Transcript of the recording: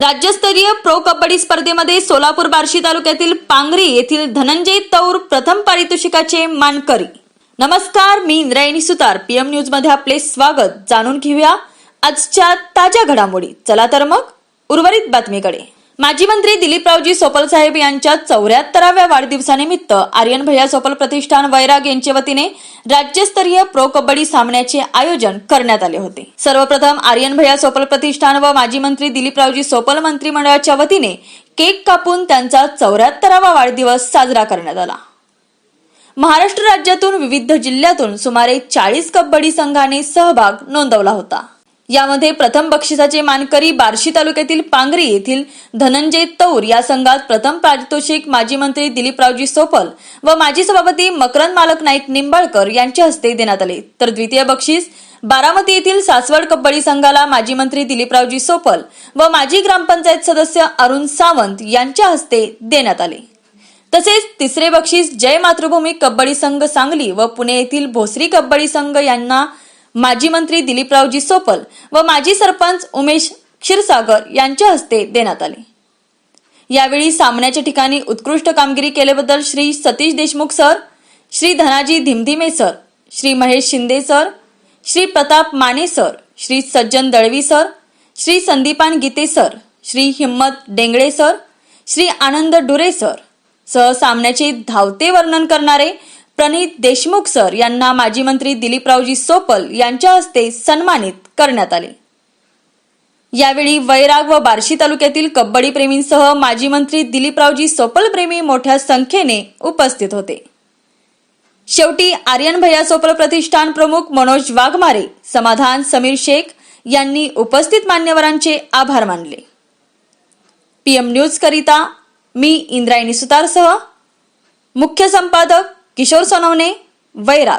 राज्यस्तरीय प्रो कबड्डी स्पर्धेमध्ये सोलापूर बार्शी तालुक्यातील पांगरी येथील धनंजय तौर प्रथम पारितोषिकाचे मानकरी. नमस्कार मी इंद्रायणी सुतार. पीएम न्यूजमध्ये आपले स्वागत. जाणून घेऊया आजच्या ताज्या घडामोडी. चला तर मग उर्वरित बातमीकडे. माजी मंत्री दिलीपरावजी सोपल साहेब यांच्या चौऱ्याहत्तराव्या वाढदिवसानिमित्त आर्यन भैया सोपल प्रतिष्ठान वैराग यांच्या वतीने राज्यस्तरीय प्रो कबड्डी सामन्याचे आयोजन करण्यात आले होते. सर्वप्रथम आर्यन भैया सोपल प्रतिष्ठान व माजी मंत्री दिलीपरावजी सोपल मंत्रिमंडळाच्या वतीने केक कापून त्यांचा चौऱ्याहत्तरावा वाढदिवस साजरा करण्यात आला. महाराष्ट्र राज्यातून विविध जिल्ह्यातून सुमारे चाळीस कबड्डी संघाने सहभाग नोंदवला होता. यामध्ये प्रथम बक्षिसाचे मानकरी बार्शी तालुक्यातील पांगरी येथील धनंजय तौर या संघात प्रथम पारितोषिक माजी मंत्री दिलीपरावजी सोपल व माजी सभापती मकरंद मालक नाईक निंबाळकर यांच्या हस्ते देण्यात आले. तर द्वितीय बक्षीस बारामती येथील सासवड कबड्डी संघाला माजी मंत्री दिलीपरावजी सोपल व माजी ग्रामपंचायत सदस्य अरुण सावंत यांच्या हस्ते देण्यात आले. तसेच तिसरे बक्षीस जय मातृभूमी कबड्डी संघ सांगली व पुणे येथील भोसरी कबड्डी संघ यांना माजी मंत्री दिलीपरावजी सोपल व माजी सरपंच उमेश क्षीरसागर यांच्या हस्ते देण्यात आले. यावेळी सामन्याच्या ठिकाणी उत्कृष्ट कामगिरी केल्याबद्दल Shri Satish Deshmukh sir Shri Dhanaji Dhimdhime sir Shri Mahesh Shinde sir Shri Pratap Mane sir Shri Sajjan Dalvi sir Shri Sandipan Gite sir Shri Himmat Dengle sir Shri Anand Dure sir. सह सामन्याचे धावते वर्णन करणारे प्रणित Deshmukh sir यांना माजी मंत्री दिलीपरावजी सोपल यांच्या हस्ते सन्मानित करण्यात आले. यावेळी वैराग व बार्शी तालुक्यातील कबड्डी प्रेमींसह माजी मंत्री दिलीपरावजी सोपल प्रेमी मोठ्या संख्येने उपस्थित होते. शेवटी आर्यन भैया सोपल प्रतिष्ठान प्रमुख मनोज वाघमारे समाधान समीर शेख यांनी उपस्थित मान्यवरांचे आभार मानले. पीएम न्यूज करिता मी इंद्रायणी सुतारसह मुख्य संपादक किशोर सोनवणे वैराग